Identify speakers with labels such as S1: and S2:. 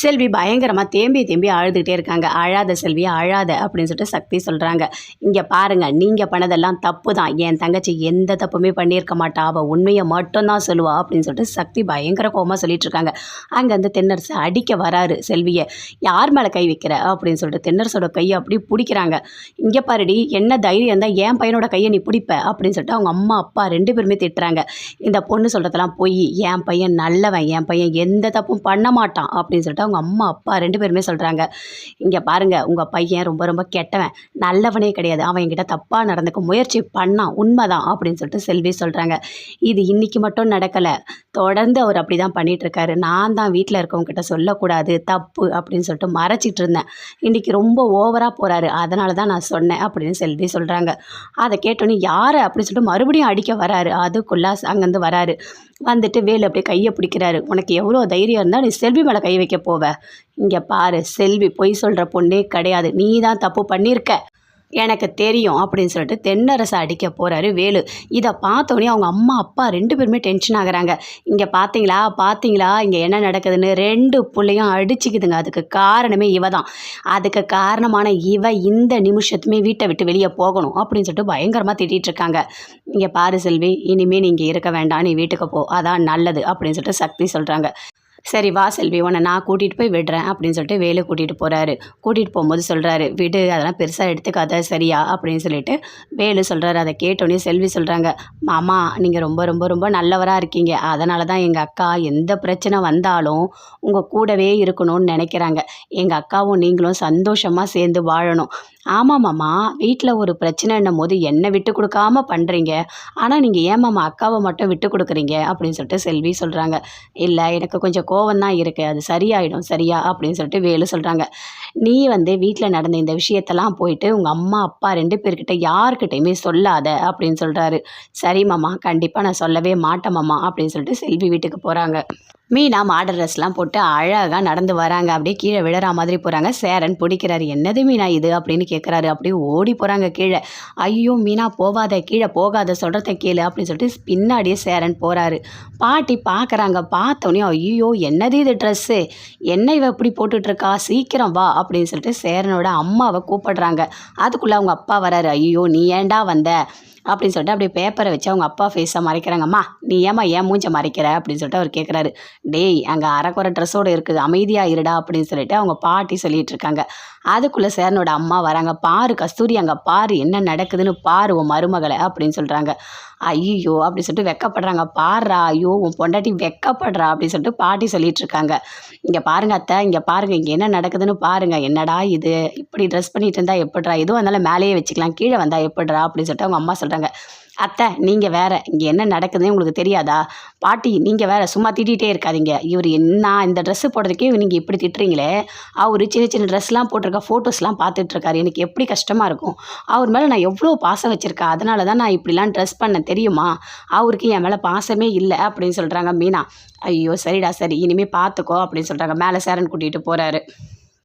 S1: செல்வி பயங்கரமாக தேம்பி தேம்பி அழுதுகிட்டே இருக்காங்க. அழாத செல்வி அழாத அப்படின்னு சொல்லிட்டு சக்தி சொல்கிறாங்க இங்கே பாருங்கள் நீங்கள் பண்ணதெல்லாம் தப்பு தான் என் தங்கச்சி எந்த தப்புமே பண்ணியிருக்க மாட்டா. அவள் உண்மையை மட்டும்தான் சொல்லுவா அப்படின்னு சொல்லிட்டு சக்தி பயங்கர கோபமாக சொல்லிட்டு இருக்காங்க. அங்கேருந்து தென்னரசு அடிக்க வராரு செல்வியை. யார் மேலே கை வைக்கிற? அப்படின்னு சொல்லிட்டு தென்னரசோட கையை அப்படி பிடிக்கிறாங்க. இங்கே பாருடி என்ன தைரியம் தான் என் பையனோட கையை நீ பிடிப்ப. அப்படின்னு சொல்லிட்டு அவங்க அம்மா அப்பா ரெண்டு பேருமே திட்டுறாங்க. இந்த பொண்ணு சொல்கிறதெல்லாம் போய். என் பையன் நல்லவன். என் பையன் எந்த தப்பும் பண்ண மாட்டான். அப்படின்னு சொல்லிட்டு அவங்க அம்மா அப்பா ரெண்டு பேருமே சொல்கிறாங்க இங்கே பாருங்கள் உங்கள் பையன் ரொம்ப ரொம்ப கெட்டவன் நல்லவனே கிடையாது அவன் என்கிட்ட தப்பாக நடந்துக்க முயற்சி பண்ணான் உண்மைதான் அப்படின்னு சொல்லிட்டு செல்வி சொல்கிறாங்க இது இன்றைக்கி மட்டும் நடக்கலை தொடர்ந்து அவர் அப்படி தான் பண்ணிகிட்ருக்காரு நான் தான் வீட்டில் இருக்கவங்ககிட்ட சொல்லக்கூடாது தப்பு அப்படின்னு சொல்லிட்டு மறைச்சிட்டு இருந்தேன். இன்றைக்கி ரொம்ப ஓவராக போகிறாரு அதனால தான் நான் சொன்னேன் அப்படின்னு செல்வி சொல்கிறாங்க அதை கேட்டோன்னே யாரை? அப்படின்னு சொல்லிட்டு மறுபடியும் அடிக்க வராரு அதுக்குள்ளே அங்கேருந்து வராரு. வந்துட்டு வேலு அப்படியே கையை பிடிக்கிறாரு. உனக்கு எவ்வளோ தைரியம் இருந்தால் நீ செல்வி மேலே கை வைக்க போவ. இங்கே பாரு செல்வி பொய் சொல்கிற பொண்ணே கிடையாது. நீ தான் தப்பு பண்ணியிருக்க. எனக்கு தெரியும் அப்படின்னு சொல்லிட்டு தென்னரசை அடிக்க போகிறாரு வேலு. இதை பார்த்தோன்னே அவங்க அம்மா அப்பா ரெண்டு பேருமே டென்ஷன் ஆகுறாங்க. இங்கே பார்த்தீங்களா பார்த்தீங்களா இங்கே என்ன நடக்குதுன்னு? ரெண்டு பிள்ளையும் அடிச்சுக்குதுங்க. அதுக்கு காரணமே இவ தான் அதுக்கு காரணமான இவ இந்த நிமிஷத்துமே வீட்டை விட்டு வெளியே போகணும் அப்படின்னு சொல்லிட்டு பயங்கரமாக திட்டிகிட்டு இருக்காங்க. இங்கே பாரு செல்வி இனிமேல் நீங்கள் இருக்க வேண்டாம். நீ வீட்டுக்கு போ. அதான் நல்லது அப்படின்னு சொல்லிட்டு சக்தி சொல்கிறாங்க சரி வா செல்வி உன்னை நான் கூட்டிகிட்டு போய் விடுறேன் அப்படின்னு சொல்லிட்டு வேலு கூட்டிகிட்டு போகிறாரு கூட்டிகிட்டு போகும்போது சொல்கிறாரு விடு அதெல்லாம் பெருசாக எடுத்துக்காத சரியா? அப்படின்னு சொல்லிட்டு வேலு சொல்கிறாரு அதை கேட்டோன்னே செல்வி சொல்கிறாங்க மாமா நீங்கள் ரொம்ப ரொம்ப ரொம்ப நல்லவராக இருக்கீங்க. அதனால தான் எங்கள் அக்கா எந்த பிரச்சனை வந்தாலும் உங்கள் கூடவே இருக்கணும்னு நினைக்கிறாங்க. எங்கள் அக்காவும் நீங்களும் சந்தோஷமாக சேர்ந்து வாழணும். ஆமாம் மாமா வீட்டில் ஒரு பிரச்சனைன்னும் போது என்னை விட்டு கொடுக்காம பண்ணுறீங்க ஆனால் நீங்கள் ஏன் மாமா அக்காவை மட்டும் விட்டு கொடுக்குறீங்க? அப்படின்னு சொல்லிட்டு செல்வி சொல்கிறாங்க இல்லை எனக்கு கொஞ்சம் கோவம் தான் இருக்குது அது சரியாயிடும் சரியா? அப்படின்னு சொல்லிட்டு வேலு சொல்கிறாங்க நீ வந்து வீட்டில் நடந்த இந்த விஷயத்தெல்லாம் போயிட்டு உங்கள் அம்மா அப்பா ரெண்டு பேர்கிட்ட யார்கிட்டையுமே சொல்லாத அப்படின்னு சொல்கிறாரு சரி மாமா கண்டிப்பாக நான் சொல்லவே மாட்டேன் மாமா அப்படின்னு சொல்லிட்டு செல்வி வீட்டுக்கு போகிறாங்க மீனா மாடல் ட்ரெஸ்லாம் போட்டு அழகாக நடந்து வராங்க. அப்படியே கீழே விழற மாதிரி போகிறாங்க சேரன் பிடிக்கிறாரு. என்னது மீனா இது? அப்படின்னு கேட்குறாரு அப்படியே ஓடி போகிறாங்க கீழே. ஐயோ மீனா போகாத. கீழே போகாத. சொல்கிறத கேளு. அப்படின்னு சொல்லிட்டு பின்னாடியே சேரன் போகிறாரு பாட்டி பார்க்குறாங்க பார்த்தோன்னே ஐயோ என்னது இது ட்ரெஸ்ஸு என்ன இவ இப்படி போட்டுட்ருக்கா? சீக்கிரம் வா. அப்படின்னு சொல்லிட்டு சேரனோட அம்மாவை கூப்பிடுறாங்க. அதுக்குள்ளே அவங்க அப்பா வராரு. ஐயோ நீ ஏன்டா வந்த? அப்படின்னு சொல்லிட்டு அப்படியே பேப்பரை வச்சு அவங்க அப்பா ஃபேஸை மறைக்கிறாங்கம்மா நீ ஏம்மா ஏன் மூஞ்ச மறைக்கிற? அப்படின்னு சொல்லிட்டு அவர் கேட்குறாரு டேய் அங்கே அரைக்குறை ட்ரெஸ்ஸோடு இருக்குது. அமைதியாக இருடா அப்படின்னு சொல்லிட்டு அவங்க பாட்டி சொல்லிட்டு இருக்காங்க. அதுக்குள்ளே சேரனோட அம்மா வராங்க. பாரு கஸ்தூரி அங்கே பாரு என்ன நடக்குதுன்னு பாரு உன் மருமகளை அப்படின்னு சொல்கிறாங்க ஐயோ அப்படி சொல்லிட்டு வெக்கப்படுறாங்க. பாடுறா ஐயோ உன் பொண்டாட்டி வெக்கப்படுறா அப்படின்னு சொல்லிட்டு பாட்டி சொல்லிட்டு இருக்காங்க. இங்கே பாருங்க அத்தை இங்கே பாருங்க இங்கே என்ன நடக்குதுன்னு பாருங்க. என்னடா இது? இப்படி ட்ரெஸ் பண்ணிட்டு இருந்தா எப்படிடா? எதுவும் இருந்தாலும் மேலேயே வச்சுக்கலாம் கீழே வந்தா எப்படிடா? அப்படின்னு சொல்லிட்டு அவங்க அம்மா சொல்கிறாங்க அத்தை நீங்கள் வேற. இங்கே என்ன நடக்குதுன்னு உங்களுக்கு தெரியாதா? பாட்டி நீங்கள் வேற சும்மா திட்டிகிட்டே இருக்காதீங்க. இவர் என்ன இந்த ட்ரெஸ்ஸு போடுறதுக்கே நீங்கள் இப்படி திட்டுறீங்களே? அவர் சின்ன சின்ன ட்ரெஸ்லாம் போட்டிருக்க ஃபோட்டோஸ்லாம் பார்த்துட்ருக்காரு. எனக்கு எப்படி கஷ்டமாக இருக்கும்? அவர் மேலே நான் எவ்வளோ பாசம் வச்சுருக்கேன் அதனால தான் நான் இப்படிலாம் ட்ரெஸ் பண்ண தெரியுமா? அவருக்கு என் மேலே பாசமே இல்லை அப்படின்னு சொல்கிறாங்க மீனா. ஐயோ சரிடா சரி. இனிமேல் பார்த்துக்கோ அப்படின்னு சொல்கிறாங்க மேலே சேரன் கூட்டிகிட்டு போகிறாரு